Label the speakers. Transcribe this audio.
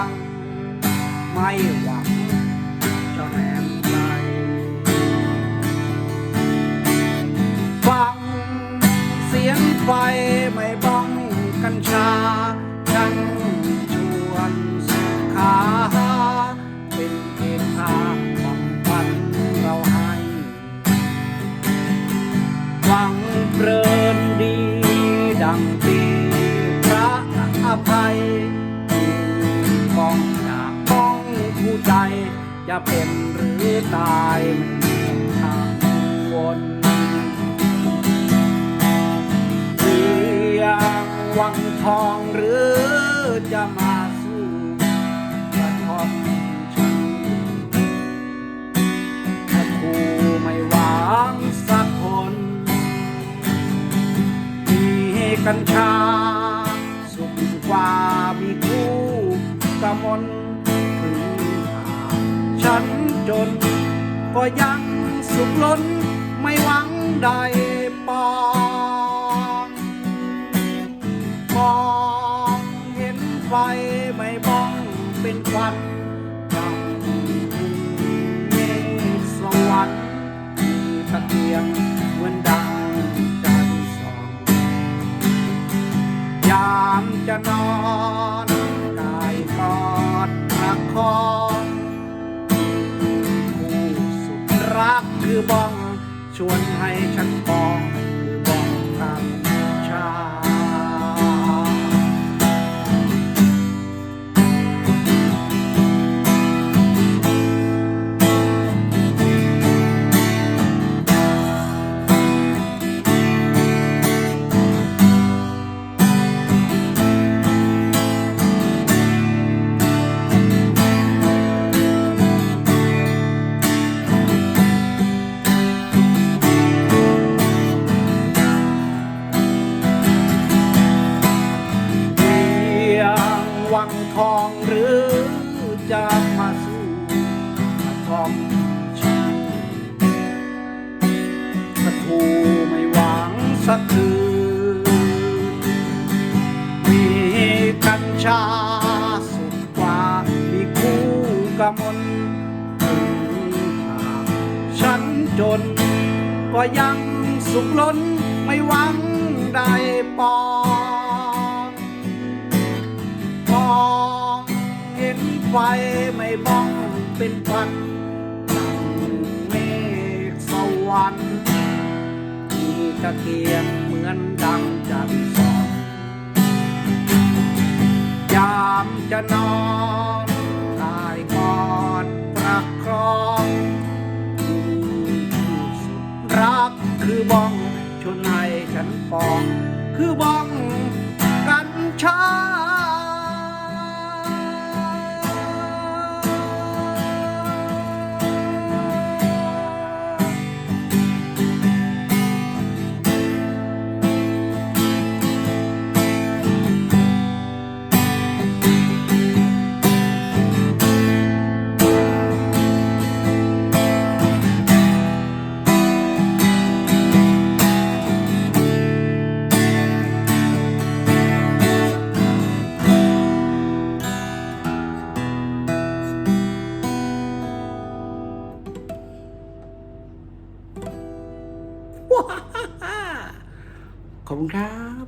Speaker 1: ัง ไม่หวังจะแหนใจฟังเสียงไฟไม่บ้องกัญชา จะเป็นหรือตายทางวนเพียงวังทองหรือจะมาสู้กระทอมฉันถ้าครูไม่หวังสักคนมีกัญชา ก็ยังสุขล้นไม่หวังได้ปองมองเห็นไฟไม่บ้องเป็นควันจังเมฆสวรรค์มีตะเกียงเหมือนดังจันทร์สองยาักคือบ้อง ชวนให้ฉันปองคือบ้องทำังทองหรือจะมาสู้มาทอมชีถ้าทูไม่หวังสักคืนมีกัญชาสุดกว่ามีคู่กมลถึงหากฉันจน ก็ยังสุขล้นไม่หวังได้ปอ ไฟไม่บ้องเป็นควันดังเมฆสวรรค์มีตะเกียงเหมือนดังจันทร์สองยามจะนอนกายกอดประครองรักคือบ้องชนให้ฉันปอง คือบ้องกัญชา ขอบคุณครับ